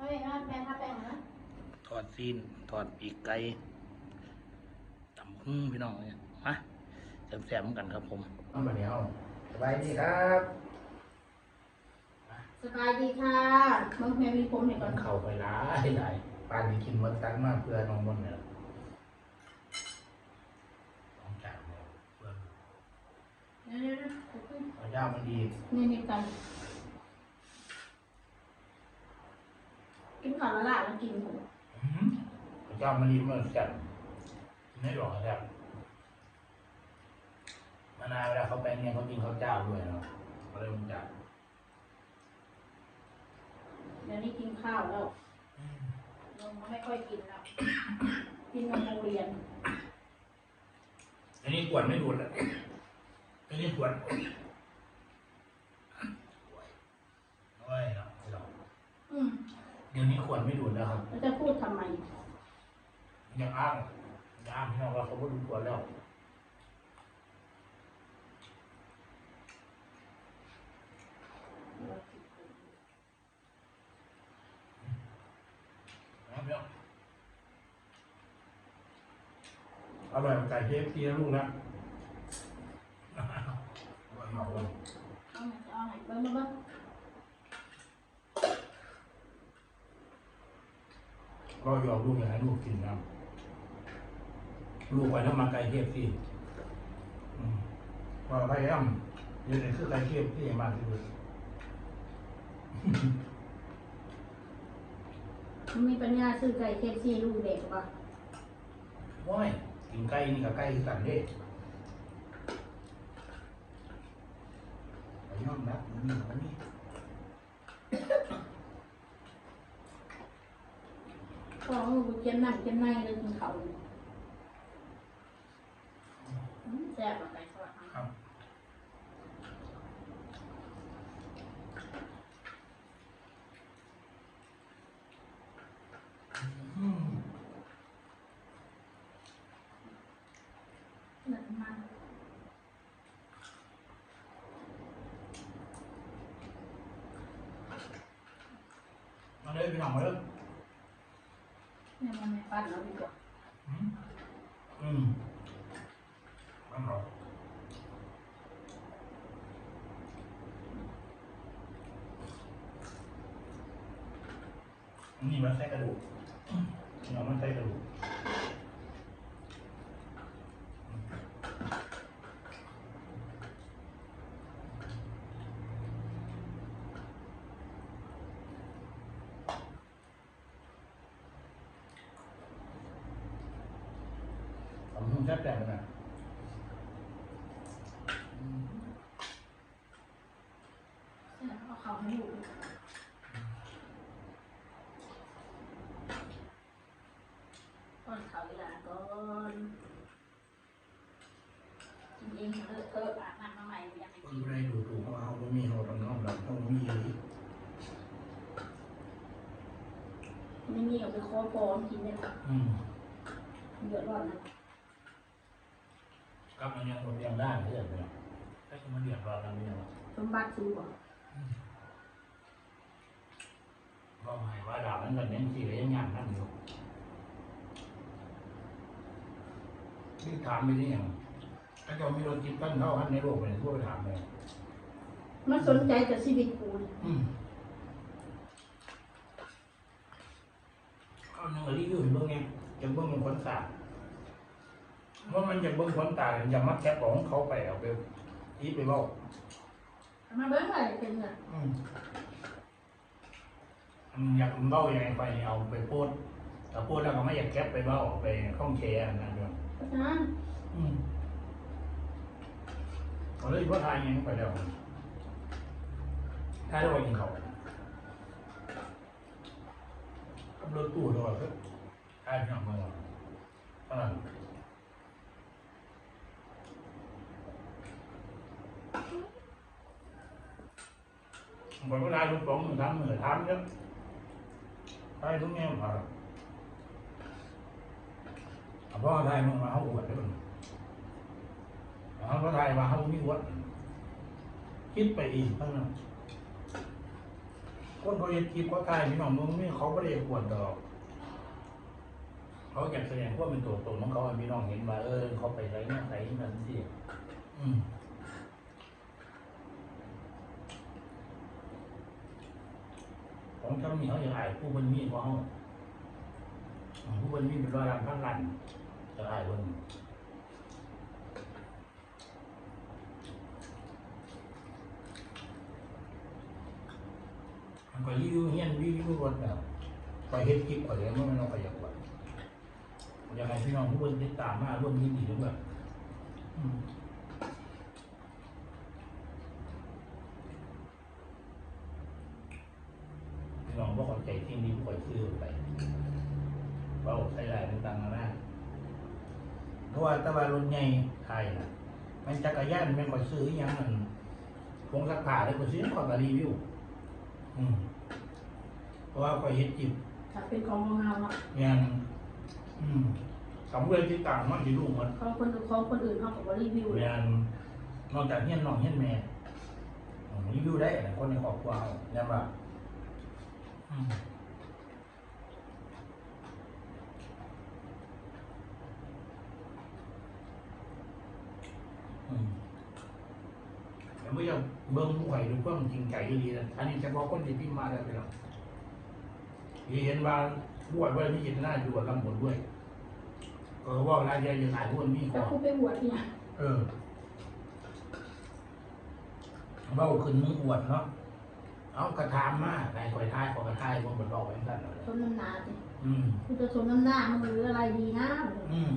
เฮ้ยนะแปลงถ้าแปลงนะทอดซีนทอดปีกไก่ตำหุ้งพี่น้องเนี่ยมาแซ่บๆกันครับผมน้องบัดเดียวสบายดีครับสบายดีค่ะมึงแม่มีผมเห็นก่มัอนนเข่าไปหลายหลายปานนี้กินหมดตันมากเพื่อน้องมนต์เนี่ยสองจานเนี่ยเพื่อนเดี๋ยวๆพระเจ้ามันดีๆนี่นี่กัน กินก่อนแล้วล่ะแล้วกินผมอื้อหือพระเจ้ามันดีมันจัดไม่หลอกครับมานานเวลาเขาไปเนี่ยเขากินข้าวเจ้าด้วยเนาะเขาเลยมันจัดเดี๋ยวนี้กินข้าวแล้วนมไม่ค่อยกินแล้ว กินนมโรงเรียนอันนี้ขวดไม่ดูดเลยอันนี้ขวดโอ้ยเนาะไม่หรอก อืม เดี๋ยวนี้ขวดไม่ดูดแล้วครับแล้วจะพูดทำไมยังอ้างยังอ้างพี่น้องว่าเขาไม่รู้ตัวแล้วนะครับพี่น้องอร่อยกว่าไก่เคฟซีนะลูกนะอร่อยมากเลย เอาไหนจะเอาไหนเบิ้งเบิ้งเบิ้ง ก็ยอมลูกอยากให้ลูกกินนะลูกไปทำมาไก่เคฟซีอืมว่าพยายามเดี๋ยวนี้คือไก่เคฟซีมากที่สุดมันมีปัญญาซื้อไก่เคฟซีลูกเด็กป่ะว้ายกินไก่นี่กับไก่คือกันเด้ไปย่อมรับมันมีมัน มีก็เอาลูกเจียนนั่นเจียน ในเลยกินเขาวอืมแซ่บกว่าไก่สวัสดิ์ครับอืมเหมือนมันมาเลยพี่น้องมาเลยเนี่ยมันไม่ปั้นแล้วดีกว่าอืมอืมน้ำหอมนี่มันใส่กระดูกนี่มันไส่กระดูก แต่นะอืมเนี่ยเอาเขาให้ดูก่อนเขาเวลาก่อนจริงๆเออเอออาบน้ำมาใหม่ยากให้คนนไม่ได้ดูถูกว่าเขาบ่มีเขาต้องน้องเราต้องมีเลยไม่มีเอาไปคอปอมกินได้หรออืมเดือดร้อนนะ กลับมายังหมดยังได้เพื่อนเลยถ้าจะมาเดือดร้อนเราเนี่ยสมบัติสูงกว่าก็หมายว่าดาวนั้นก็ยังสี่ยังงานนั่นอยู่ที่ถามไปนี่ยังถ้าจะมีรถจิตตั้งเท่าพันในโลกเลยทั่วไปถามเลยมันสนใจแต่ชีวิตกูนี่อืมเอาหนังรีวิวเบิ่งไงจะเบิ่งเป็นคนตา ว่ามันจะเบิ่งคนตาอย่ามาแคปของเขาไปเอาไปอีไปบอกเอามาเบิ้งเลยเป็นไงอืมอืมอยากเบ้ายังไงไปเอาไปโพสต์แต่โพสต์แล้วก็ไม่อยากแคปไปเบ้าไปข้องแชร์อันนั่นด้วยเพราะฉะนั้นอืมเอาเลยว่าทายยังไปแล้วทายแล้วไปกินเขาวขับรถตู้ด้วยก็ทายพี่น้องเมืองเท่านั้น บอกว่าทายลูกป๋องหนึ่งทำเหนือทำเยอะทายทุกแง่ผ่าเอาเพราะว่าทยมึงมาเขาอวดได้บ้างเขาก็ทายว่าเขามีวัดคิดไปอีกเท่านั้นคนเขาเห็นคลิปเขาตายพี่น้องมึงนี่เขาไม่ได้ปวดดอก เขาอยากแสดงว่าเป็นตัวตนของเขาให้พี่น้องเห็นว่าเออ เขาไปไรเนี่ยไรนั่นสิอืม ของเจ้ามีเขาอยากอายผู้เป็นมีของเขาผู้เป็นมีเป็นร้อยล้านพันล้านจะอายคนมันก็รีวิวเฮียนรีวิวรถแบบไปเฮ็ดคลิปก่อนเลยมันไม่ต้องไปอยากกว่าอยากให้พี่น้องทุกคนติดตามมาร่วมยินดีด้วยอืมพี่น้องว่าคน ใจที่นี้ผู้คนซื้อไปเราใช้หลายต่างๆนะเพราะว่าแตะวันรถใหญ่ไทยนะมันจักรยานมันก็ซื้ออหยังมันคงสักผ้าเลยก็ซื้อก่อนมารีวิวอืมเพราะว่าคอยเฮ็ดจิบถ้าเป็นของของเราเนาะงานอืมสำเร็จที่ต่างมันที่ลูกมันของคนอื่นของคนอื่นเขาก็บ่รีวิวเลยงานนอกจากเฮียนน้องเฮียนแม่อืมรีวิวได้นะคนในครอบครัวเราเนี่ยว่าอืมอืม แต่ไม่อยากเบิ่งผู้ใหญ่ดูเพื่อมันจริงใจดีนะอันนี้เฉพาะคนที่พิมพ์มาแล้วไปแล้วเห็นว่าบวชไว้ไม่ยินหน้าอยู่กับลำบนด้วยเออว่าเวลาเรียนยังหลายคนมีขแต่องคุณไปบวชเนี่ยเออเบ้าขึ้นมึงอวดเนาะ เอากระทามมาไหนคอยทายขอกระทายมันบนบอกไว้กันเลยชมน้ำหนาสิอืมคุณจะชมน้ำหน้ามันหรืออะไรดีนะอืม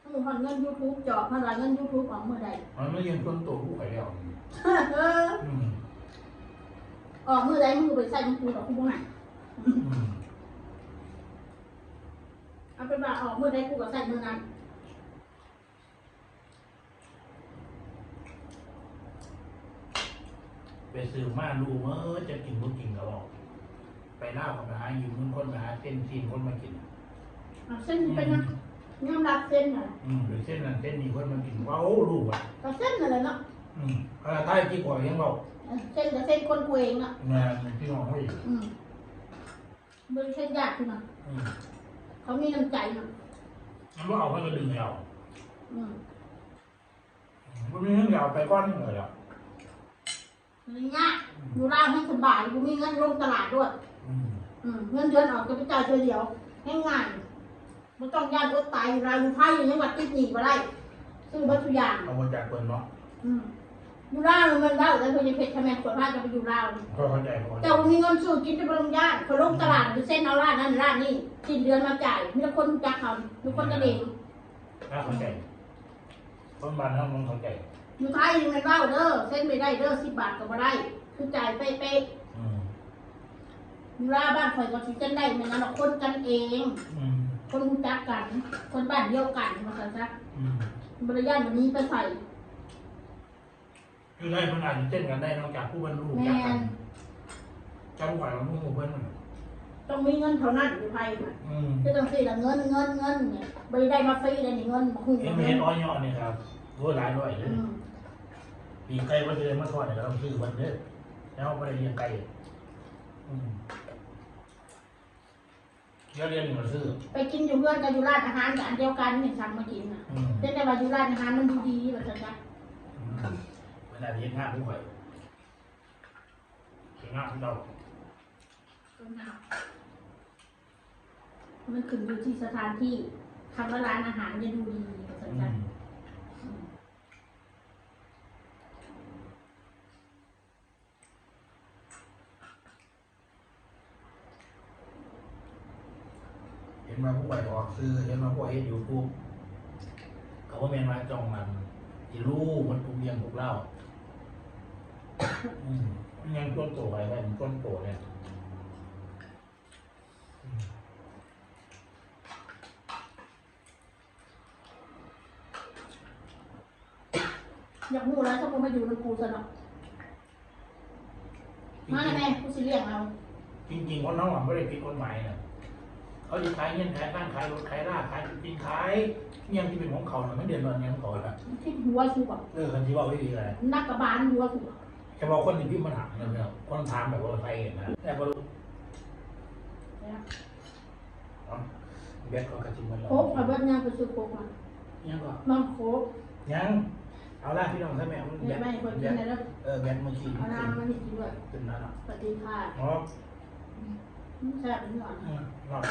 ถ้ามึงผ่อนเงินยูทูบจอบเท่าไหรเงินยูทูบออกเมื่อใดมันไม่ยังต้นตัวผู้ใครแล้วเอออืมออกเมื่อใดมึงไปใส่มึงกูดอกกูบ่ใหายอืมเอาเป็นว่าออกเมื่อใดกูก็ใส่เมื่อนั้น ไปซื้อมาดูเมื่อจะกินบ่กินก็บอกไปเล่ากับไปหาอยู่มึงคนมาหาเส้นซีนคนมากิน เอาเส้นเป็นนะยอมรับเส้นน่ะอืมหรือเส้นนั้นเส้นนี้คนมากินว้าวรู้อะก็เส้นนั่นแหละเนาะอืมเออท้ายที่ก่อนยังบอกเออเส้นกับเส้นคนกูเองเนาะงานพี่น้องเขาอีกอืมมึงเส้นยากขึ้นมาอืมเขามีน้ำใจเนาะมันว่าเอามันก็ดึงเอาอืมมันมีเงินเอาไปก้อนหนึ่งเลยอะ มันยากอยู่ร้านให้สบายกูมีเงินลงตลาดด้วยอืมอืมเงินเดือนออกจะไปจ่ายเธอเดียวง่ายๆไม่ต้องย่านอดตายรายอยู่ไทยยังวัดติดหนีมาได้ซื้อวัตถุกอย่างเอามาจากเปิดเนาะอืมอยู่ลาวมันเล่าแต่เพื่อนเพชรทำไมคนพาจะไปอยู่ลาวนี่เขาเข้าใจเขาเข้าใจแต่ว่ามีเงินซื้อกินจะไปลงย่านเขาลงตลาดไปเส้นเอาร้านนั้นร้านนี้สิ้นเดือนมาจ่ายมีแต่คนรู้จักเขามีคนกระเด็นน่าเข้าใจคนบ้านเขามันเข้าใจ อยู่ไทยยังไงเล่าเด้อเส้นไม่ได้เด้อสิบบาทก็ไม่ได้ คือจ่ายเป๊ะอืมๆอยู่ลาวบ้านข่อยก็สิเส้นได้เหมือนกันหรอกคนกันเอง อืมคนรู้จักกัน คนบ้านเดียวกันมาสันซะอืมบริญาตวันนี้ไปใส่คือได้มันอาจจะเต้นกันได้นอกจากผู้บรรลุแมจากกันนเจ้าไหวมันมุ่งเบิ้ลมันต้องมีเงินเท่านั้นอยู่ไทยน่ะอืมคือต้องสิละเงินเงินเงินเนี่ยบริได้มาฟรีเลยนี่เงินบ่คุ้มเอ็มเงิเห็นนอ้อยยอดเนี่ยครับ รู้หลายร้อยเลอืยมปีไก่วันเดือนมาทอดเนี่ยเราต้องซื้อวันเด้อแล้วไปเรียนไก่อืมเดี๋ยวเรียนหนึ่งมาซื้อไปกินอยู่เพื่อนกับอยู่ร้านอาหารกับอันเดียวกันนี่สั่งมากินน่ะอืมเป็นแต่ว่าอยู่ร้านอาหารมันดูดีแบบนั้นจ้ะอืมเวลาเรียนห้าผู้ใหญ่ถึงห้าผู้เฒ่ามันขึ้นอยู่ที่สถานที่คำว่าร้านอาหารจะดูดีแบบนั้นอืจ้ะม อืม เห็น มาผู้ใหญ่ออกซื้อเห็นมาผู้ใหญ่เฮ็ดยูทูบเขาก็เมนมาจ้องมันที่รู้มันทุกเรียงทุกเล่าอืมมันยังต้นโตไปได้มันต้นโตเนี่ยอืมอยากรู้แล้วถ้ากูมาอยู่ในกูซะเนาะมาแม่กูสิเลี้ยงเอา จริงๆว่าน้องอะไม่ได้ผิดกฎหมายนะ เขาจะขายเงินขายบ้านขายรถขายราขายปีนขายเงี้ยที่เป็นของเขาน่ะไม่เดือดร้อนเงี้ยของเขาละคิดหัวสุกอะเออคันที่ว่าไม่ดีเลยนักกระบาลหัวสุกอะเฉพาะคนที่พี่มาถามนะเนี่ยคนถามแบบว่าใครเห็นนะแต่พอรู้เนี่ยเนาะแบทเขากระชิมมันแล้วโคกเอาเบิ้ลยังไปซื้อโคกมายังก็น้องโคกยังเอาล่ะพี่น้องใช่ไหมเอาเนี่ยแบแม่ทคนแบกินทอะไรแล้วเออแบทมาขี่เอาน้ำมานี่กินด้วยขึ้นนั่นอะปฏิภาณอ๋อแซ่บนิดหน่อยอืมรอด